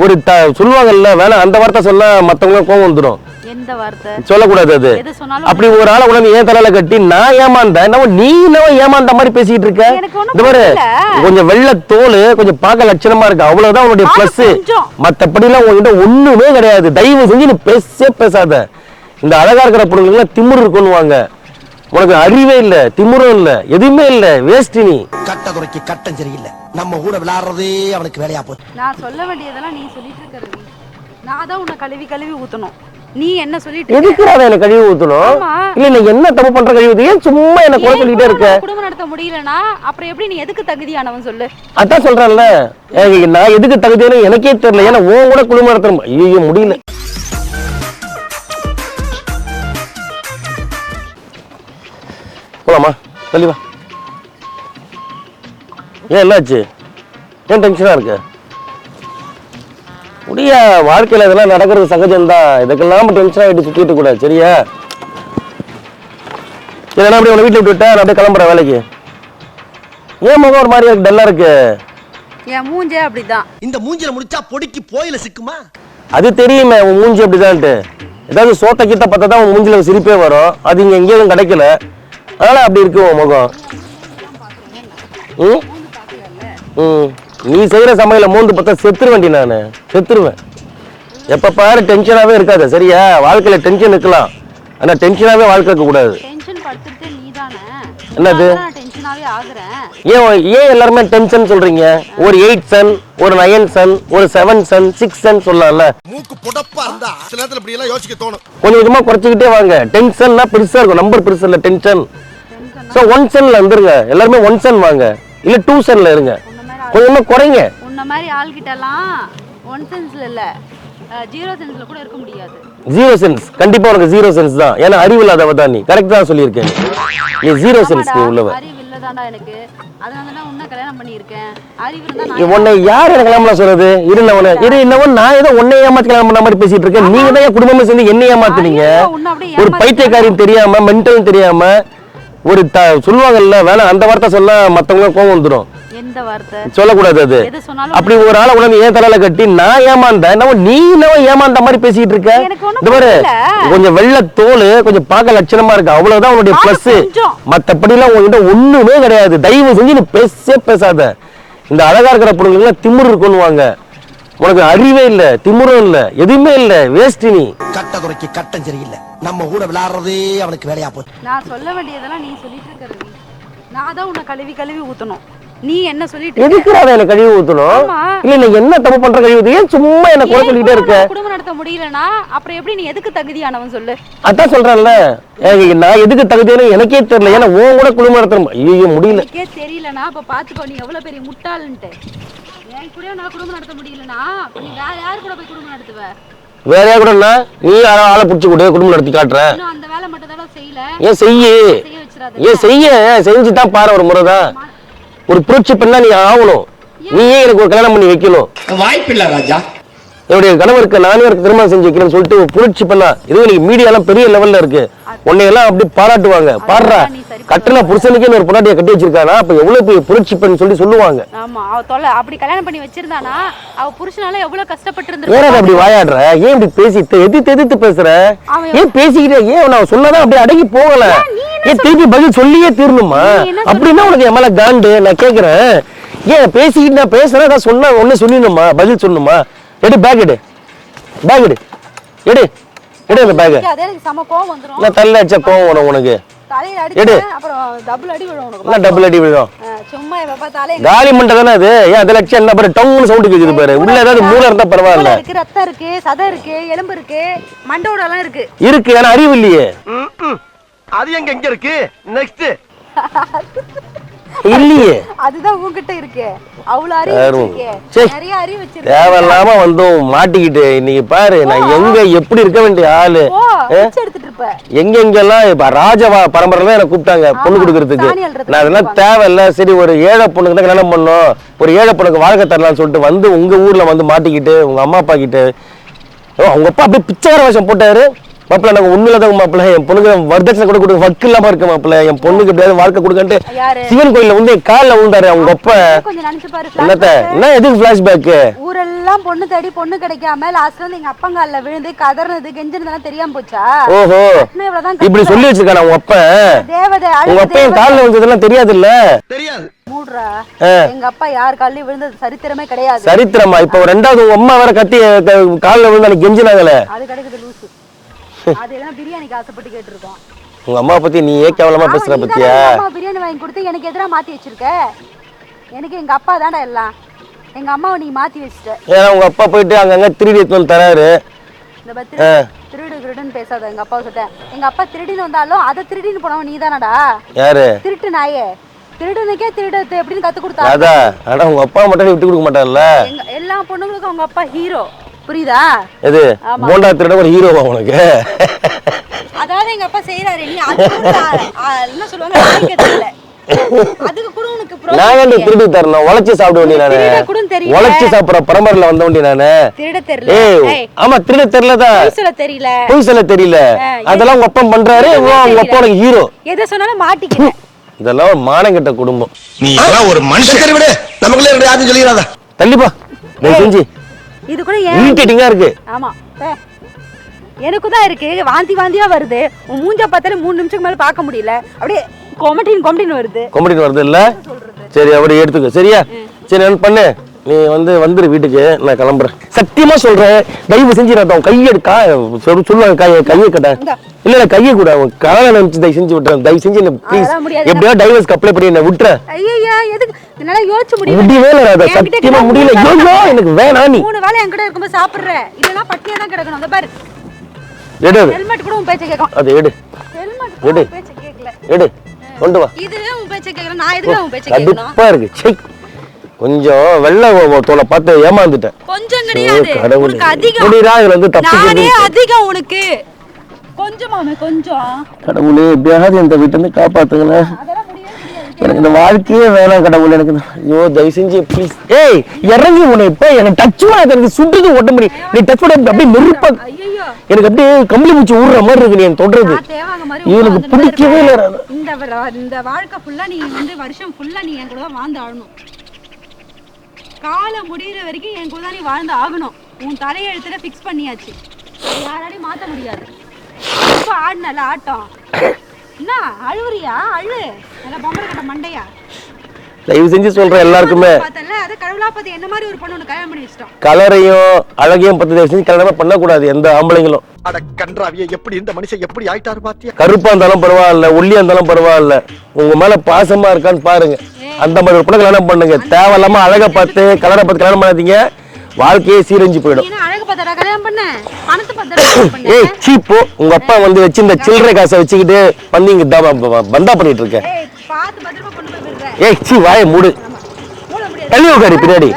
ஒரு த சொல்லுவாங்கல்ல வேணாம் அந்த வார்த்தை சொல்ல மத்தவங்க கோவம் வந்துடும் எந்த வார்த்தை? சொல்லக்கூடாது அது. அப்படி ஒரு ஆளை உடனே ஏன் தலையில கட்டி நான் ஏமாந்தேன் நம்ம நீ என்னவோ ஏமாந்த மாதிரி பேசிட்டு இருக்க? இந்த புரியல. கொஞ்சம் வெள்ளை தோல் கொஞ்சம் பார்க்க லட்சணமா இருக்கு. அவ்வளவுதான் உன்னுடைய பிளஸ். மத்தபடி எல்லாம் உங்ககிட்ட ஒண்ணுமே கிடையாது. தயவு செஞ்சு நீ பேசவே பேசாத. இந்த அழகா இருக்கிற பொண்ணுங்களுக்கு திமிரு இருக்குன்னுவாங்க. உனக்கு அறிவே இல்ல திமிரும் இல்ல எதுவுமே இல்ல வேஸ்ட் நீ. கட்டதுரைக்கு கட்டம் சரியில்லை. நம்ம கூட விளையாடுறதே அவனுக்கு வேலையா போச்சு நான் சொல்ல வேண்டியதெல்லாம் நீ சொல்லிட்டு இருக்கிறது நான் தான் உன்னை கழுவி கழுவி ஊத்தணும். நீ என்ன சொல்லிட்டு இருக்க? எதுக்கு எனக்கு கழுவி ஊத்தணும். இல்ல நீ என்ன தப்பு பண்ற கழுவி ஊத்து? ஏன் சும்மா என்ன குறை சொல்லிட்டே இருக்க? குடும்பம் நடத்த முடியலனா? அப்புறம் எப்படி நீ எதுக்கு தகுதியானவன் சொல்லு? அதான் சொல்றேன்ல. நான் எதுக்கு தகுதியான எனக்கே தெரியல. ஏன்னா உன் கூட குடும்பம் நடத்தணும். ஐயோ முடியல. போலாமா? தள்ளி வா. ஏன் என்னாச்சு? ஏன் டென்ஷனா இருக்க? முடியா வாழ்க்கையில இதெல்லாம் நடக்கிறது சகஜம்தான். இதுக்கெல்லாம் டென்ஷன் ஆகிட்டு சுத்திட்டு கூடாது சரியா? இதெல்லாம் அப்படியே உன்னை வீட்டில் விட்டு விட்டா நான் அப்படியே கிளம்புறேன் வேலைக்கு. ஏன் முகம் ஒரு மாதிரி இருக்கு டல்லா இருக்கு? என் மூஞ்சே அப்படிதான். இந்த மூஞ்சில முடிச்சா பொடிக்கு போயில சிக்குமா? அது தெரியுமே உன் மூஞ்சி அப்படிதான்ட்டு. ஏதாவது சோத்த கிட்ட பார்த்தா தான் உன் மூஞ்சில சிரிப்பே வரும். அது இங்க எங்கேயும் கிடைக்கல. அதனால அப்படி இருக்கு உன் முகம். ம்? ம். நீ செய்யற சமையல மூந்து பார்த்தா செத்துருவேன்டி நான். செத்துருவேன். எப்ப பாரு டென்ஷனாவே இருக்காது சரியா? வாழ்க்கையில டென்ஷன் இருக்கலாம். ஆனா டென்ஷனாவே வாழ்க்கை இருக்க கூடாது. டென்ஷன் படுத்துட்டு நீ தானே? என்னது? நான் டென்ஷனாவே ஆகுறேன். ஏன் ஏன் எல்லாருமே டென்ஷன் சொல்றீங்க? ஒரு எயிட் சன் ஒரு நயன் சன் ஒரு செவன் சன் சிக்ஸ் சன் சொல்லலாம்ல. மூக்கு புடப்பா இருந்தா சில நேரத்துல இப்படி எல்லாம் யோசிக்க தோணும். கொஞ்சம் கொஞ்சமா குறைச்சிக்கிட்டே வாங்க. டென்ஷன்னா பெருசா இருக்கும். நம்பர் பெருசு இல்ல டென்ஷன். ஸோ ஒன் சென்ல வந்துருங்க எல்லாருமே ஒன் சென் வாங்க. இல்ல டூ சென்ல இருங்க. கொஞ்சமா குறைங்க. உன்ன மாதிரி ஆள்கிட்டலாம் ஒன் சென்ஸ்ல இல்ல. ஜீரோ சென்ஸ்ல கூட இருக்க முடியாது. ஜீரோ சென்ஸ் கண்டிப்பா உனக்கு ஜீரோ சென்ஸ் தான். ஏன்னா அறிவு இல்லாதவ தான் நீ. கரெக்ட் தான் சொல்லியிருக்கேன். நீ ஜீரோ சென்ஸ் ஆமாடா, உள்ளவ. அறிவு இல்லதான்டா எனக்கு. அதனால தான் உன்னை கல்யாணம் பண்ணியிருக்கேன். அறிவு இருந்தா நீ நான் உன்னை யார் எனக்கு கல்யாணம் சொல்றது? இரு இன்னவன் நான் ஏதோ உன்னை ஏமாத்தி கல்யாணம் பண்ண மாதிரி பேசிட்டு இருக்கேன். நீங்க தான் என் குடும்பமே சேர்ந்து என்ன ஏமாத்துனீங்க. ஒரு பைத்தியக்காரியும் தெரியாம மென்டலும் தெரியாம ஒரு த சொல்லுவாங்கல்ல வேணாம் அந்த வார்த்தை சொல்ல மத்தவங்க கோவம் வந்துடும் சொல்லக்கூடாது அது. அப்படி ஒரு ஆளை உடனே ஏன் தலையில கட்டி நான் ஏமாந்தேன். நம்ம நீ ஏமாந்த மாதிரி பேசிட்டு இருக்க? இந்த பாரு. கொஞ்சம் வெள்ளை தோல் கொஞ்சம் பார்க்க லட்சணமா இருக்கு. அவ்வளவுதான் உன்னுடைய பிளஸ். மத்தபடி எல்லாம் உங்ககிட்ட ஒண்ணுமே கிடையாது. தயவு செஞ்சு நீ பேசவே பேசாத. இந்த அழகா இருக்கிற பொண்ணுங்க திமிரு இருக்குன்னுவாங்க. உனக்கு அறிவே இல்ல திமிரும் இல்ல எதுவுமே இல்ல வேஸ்ட் நீ. கட்டதுரைக்கு கட்டம் சரியில்லை. நம்ம கூட விளையாடுறதே அவனுக்கு வேலையா போச்சு. நான் சொல்ல வேண்டியதெல்லாம் நீ சொல்லிட்டு இருக்கிறது நான் தான் உன்னை கழுவி கழுவி ஊத்தணும். நீ என்ன சொல்லிட்டு இருக்க? எதுக்கு அதை எனக்கு கழுவி ஊத்தணும். இல்ல நீ என்ன தப்பு பண்ற கழுவி ஊத்து? ஏன் சும்மா என்ன குறை சொல்லிட்டே இருக்க? குடும்பம் நடத்த முடியலனா? அப்புறம் எப்படி நீ எதுக்கு தகுதியானவன் சொல்லு? அதான் சொல்றேன்ல. நான் எதுக்கு தகுதியான எனக்கே தெரியல. ஏன்னா உன் கூட குடும்பம் நடத்தணும். ஐயோ முடியல. எனக்கே தெரியலனா அப்ப பாத்துக்கோ நீ எவ்வளவு பெரிய முட்டாளுன்ட்டு. என் கூட நான் குடும்பம் நடத்த முடியலனா அப்ப நீ வேற யார் கூட போய் குடும்பம் நடத்துவ? வேற யார் கூடனா நீ யாரோ ஆளை பிடிச்சி கொடு குடும்பம் நடத்தி காட்டுற. இன்னும் அந்த வேலை மட்டும் தான் செய்யல? ஏன் செய்யு? ஏன் செய்ய? செஞ்சு தான் பாரு ஒரு முறை தான் ஒரு புரட்சி பெண்ணா நீ ஆகணும். நீயே எனக்கு ஒரு கல்யாணம் பண்ணி வைக்கணும். வாய்ப்பில்லை ராஜா. என்னுடைய கணவருக்கு நானே ஒரு திருமணம் செஞ்சு வைக்கிறேன்னு சொல்லிட்டு புரட்சி பண்ணா. இதுவும் நீ மீடியாலாம் பெரிய லெவல்ல இருக்கு. உன்னை எல்லாம் அப்படி பாராட்டுவாங்க. பாடுறா. கட்டின புருஷனுக்கே ஒரு பொண்டாட்டியை கட்டி வச்சிருக்கானா அப்ப எவ்வளவு பெரிய புரட்சி பெண் சொல்லி சொல்லுவாங்க. ஆமா அவ தொலை அப்படி கல்யாணம் பண்ணி வச்சிருந்தானா அவ புருஷனால எவ்வளவு கஷ்டப்பட்டு ஏன் அதை அப்படி வாயாடுற? ஏன் இப்படி பேசிட்டு எதிர்த்து எதிர்த்து பேசுற? ஏன் பேசிக்கிட்டே ஏன் நான் சொன்னதான் அப்படியே அடங்கி போகல. ஏன் திருப்பி பதில் சொல்லியே தீரணுமா? அப்படின்னா உனக்கு என் மேல காண்டு நான் கேக்குறேன். ஏன் பேசிக்கிட்டு நான் பேசுறேன் அதான் சொன்னா ஒண்ணு சொல்லணுமா பதில் சொல்லணுமா? எடு பேக் எடு. பேக் எடு. எடு. எடு அந்த பேக் அதே எனக்கு செம கோவம் வந்துரும். நான் தள்ள அடிச்சா கோவம் வரும் உனக்கு? தலையில எடு. அடிச்சு அப்புறம் டபுள் அடி விழும் உனக்கு. என்ன டபுள் அடி விழும்? ஆ, சும்மா இவ பார்த்தாலே காலி மண்டை தானே அது? ஏன் அதில் அடிச்சா என்ன பாரு டவுன் சவுண்டு கேக்குது பாரு. உள்ள ஏதாவது மூளை இருந்தா பரவாயில்ல. இருக்கு ரத்தம் இருக்கு சதை இருக்கு எலும்பு இருக்கு மண்டோட எல்லாம் இருக்கு. இருக்கு ஆனா அறிவு இல்லையே. அது எங்க எங்க இருக்கு? நெக்ஸ்ட் இல்லையே. அதுதான் உன்கிட்ட இருக்கு. அவ்வளவு அறிவு. நிறைய அறிவு வச்சிருக்க. தேவையில்லாம வந்தோம் மாட்டிக்கிட்டு இன்னைக்கு பாரு நான் எங்க எப்படி இருக்க வேண்டிய ஆளு? எங்க எங்கெல்லாம் இப்ப ராஜவா பரம்பரை எனக்கு கூப்பிட்டாங்க பொண்ணு கொடுக்கறதுக்கு. நான் அதெல்லாம் தேவையில்ல. சரி ஒரு ஏழை பொண்ணுக்கு தான் கல்யாணம் பண்ணோம் ஒரு ஏழை பொண்ணுக்கு வாழ்க்கை தரலாம்னு சொல்லிட்டு வந்து உங்க ஊர்ல வந்து மாட்டிக்கிட்டு உங்க அம்மா அப்பா கிட்ட அவங்க அப்பா அப்படியே பிச்சைக்கார வேஷம் போட்டாரு. மாப்பிள்ள நாங்க உண்மையில தான் மாப்பிள்ள. என் பொண்ணுக்கு வரதட்சணை கூட கொடுக்க வக்கு இல்லாம இருக்க மாப்பிள்ள. என் பொண்ணுக்கு எப்படியாவது வாழ்க்கை கொடுக்கன்ட்டு யாரு? சிவன் கோயில்ல வந்து என் காலில் விழுந்தாரு அவங்க அப்பா. கொஞ்சம் நினைச்சு பாரு என்னத்த? என்ன எதுக்கு பிளாஷ்பேக்கு ஊரெல்லாம் எல்லாம் பொண்ணு தேடி பொண்ணு கிடைக்காம லாஸ்ட்ல வந்து எங்க அப்பங்கால்ல விழுந்து கதறினது கெஞ்சினதெல்லாம் தெரியாம போச்சா? ஓஹோ. இப்படி சொல்லி வச்சிருக்கான உங்க அப்பா. தேவதை உங்க அப்பா என் காலில் வந்ததெல்லாம் தெரியாது இல்ல தெரியாது. மூடுறா. ஆ. எங்க அப்பா யார் காலையும் விழுந்தது சரித்திரமே கிடையாது. சரித்திரமா? இப்ப ரெண்டாவது உங்க அம்மா வேற கத்தி க- கால்ல விழுந்து அன்னைக்கு கெஞ்சினாங்களே. அது கிடைக்குது லூசு அது எல்லாம் பிரியாணிக்கு ஆசைப்பட்டு கேட்டிருக்கோம். உங்க அம்மா பத்தி நீ ஏன் கேவலமா பேசுற பத்தியா? அம்மா பிரியாணி வாங்கி கொடுத்து எனக்கு எதிரா மாத்தி வச்சிருக்க. எனக்கு எங்க அப்பா தான்டா எல்லாம். எங்க அம்மாவை நீ மாத்தி வச்சிட்ட. ஏன்னா உங்க அப்பா போயிட்டு அங்கங்க திருடி வந்து தராரு. இந்த பத்தி திருடு திருடுன்னு பேசாத எங்க அப்பாவை சொல்லிட்டேன். எங்க அப்பா திருடின்னு வந்தாலும் அதை திருடின்னு போனவன் நீ தானடா யாரு? திருட்டு நாயே. திருடனுக்கே திருடத்து எப்படின்னு கத்து கொடுத்தா. அதான். ஆனா உங்க அப்பா மட்டும் விட்டு கொடுக்க மாட்டான்ல எல்லா பொண்ணுங்களுக்கும் அவங்க அப்பா ஹீரோ புரியுதா? எது? போண்டா திருட ஒரு ஹீரோவா உனக்கு? அதாவது எங்க அப்பா செய்யறாரு நீ அது என்ன சொல்லுவாங்க? ஆதிக்கத்துல இல்ல. அதுக்கு கூட உனக்கு pro- நான் திருடி தரணும்? உழைச்சி சாப்பிட வேண்டிய நானு. தெரியல. உழைச்சி சாப்பிடுற பரம்பரையில வந்த வேண்டிய நானு. திருட தெரியல. ஏய் ஏய், ஆமா திருட சொல்ல தெரியல. பொய் சொல்ல தெரியல. ஆ, அதெல்லாம் உங்க அப்பா பண்றாரு. உங்க தெரியல. அப்பா உனக்கு ஹீரோ எதை சொன்னாலும் மாட்டிக்கிறேன் இதெல்லாம் ஒரு மானங்கிட்ட குடும்பம். நீ எல்லாம் ஒரு மனுஷன். விடு. நமக்குள்ள ரெண்டு யாரும் சொல்லிடாத. தள்ளிப்பா. செஞ்சு. இது கூட இரிட்டேட்டிங்கா இருக்கு? ஆமா. எனக்கு தான் இருக்கு. வாந்தி வாந்தியா வருது. உன் மூஞ்ச பார்த்தாலே மூணு நிமிஷத்துக்கு மேல பார்க்க முடியல. அப்படியே கொமட்டின் கொமட்டின் வருது. கொம்படிட்டு வருது இல்ல? சரி அப்படி எடுத்துக்க. சரியா? சரி பண்ணு. நீ வந்து வந்துரு வீட்டுக்கு நான் கிளம்புறேன். சத்தியமா சொல்றேன். தயவு செஞ்சு நான் உன் கையை எடுக்கா. சொல்லுவாங்க கையை கையை கட்ட. இந்தா. இல்ல இல்ல கையை கூட. உன் கலரை நினைச்சு தயவு செஞ்சு விட்டுறேன். தயவு செஞ்சு என்ன ப்ளீஸ். எப்படியா டைவர்ஸ்க்கு அப்ளை பண்ணி என்ன விட்டுற. ஐயா எதுக்கு? என்னால யோசிச்சு முடியல. முடியவே இல்லை ராதா சத்தியமா முடியல. ஐயோ எனக்கு வேணாம் நீ. மூணு வேளை என்கிட்ட இருக்கும்போது சாப்பிடுற. இல்லைன்னா பட்டினியா தான் கிடக்கணும். அந்த பாரு. எடு. ஹெல்மெட் கூட உன் பேச்சை கேட்கும் அது எடு. ஹெல்மெட் எடு. உன் பேச்சை கேட்கல. எடு. கொண்டு வா. இது உன் பேச்சை கேட்கல. நான் எதுக்கு உன் பேச்சை கேட்கணும்? கடுப்பா இருக்கு. சை கொஞ்சம் வெள்ளை தோலை பார்த்து ஏமாந்துட்டேன். கொஞ்சம் கிடையாது. கடவுளே. உனக்கு அதிகம். முடிடா, இதுல இருந்து தப்பிக்கிறது. நானே அதிகம் உனக்கு. கொஞ்சமாமே கொஞ்சம். கடவுளே எப்படியாவது இந்த வீட்டுல இருந்து எனக்கு இந்த வாழ்க்கையே வேணாம் கடவுள் எனக்கு ஐயோ தயவு செஞ்சு ப்ளீஸ் ஏய் இறங்கி உன்னை இப்ப எனக்கு டச் பண்ண எனக்கு சுடுறது ஓட்ட முடியும் நீ டச் பண்ண அப்படியே நெருப்பா எனக்கு அப்படியே கம்பளி மூச்சு ஊடுற மாதிரி இருக்கு நீ உட்கார்ந்துட்டு பிடிக்கவே இல்லை இருப்பேன். ராதா. இந்த வ- இந்த வாழ்க்கை ஃபுல்லா நீ வந்து வருஷம் ஃபுல்லா நீ என் கூட தான் வாழ்ந்து ஆகணும். காலம் முடியிற வரைக்கும் என் கூட நீ வாழ்ந்து ஆகணும். உன் தலையெழுத்துல ஃபிக்ஸ் பண்ணியாச்சு. யாராலையும் மாத்த முடியாது. இப்போ ஆடினல ஆட்டம். என்ன அழுவுறியா? அழு. நல்ல பொம்பளை கட்ட மண்டையா? தயவு செஞ்சு சொல்றேன் எல்லாருக்குமே. கலரையும் அழகையும் பத்தி தயவு செஞ்சு கல்யாணம் பண்ணக்கூடாது எந்த ஆம்பளைங்களும். எப்படி இந்த மனுஷன் எப்படி ஆயிட்டாரு பாத்தியா? கருப்பா இருந்தாலும் பரவாயில்ல ஒல்லியா இருந்தாலும் பரவாயில்ல. உங்க மேல பாசமா இருக்கான்னு பாருங்க. அந்த மாதிரி ஒரு பொண்ணை கல்யாணம் பண்ணுங்க. தேவையில்லாம அழகை பார்த்து கலரை பார்த்து கல்யாணம் பண்ணாதீங்க. வாழ்க்கையே சீரஞ்சு போயிடும். கல்யாணம் கல்யாணம் ஏய் சீப்போ உங்க அப்பா வந்து வச்சு இந்த சில்லறை காசை வச்சுக்கிட்டு வந்து இங்க பந்தா பண்ணிட்டு இருக்க. ஏய் சீ வாயை மூடு. தள்ளி உட்காரு பின்னாடி.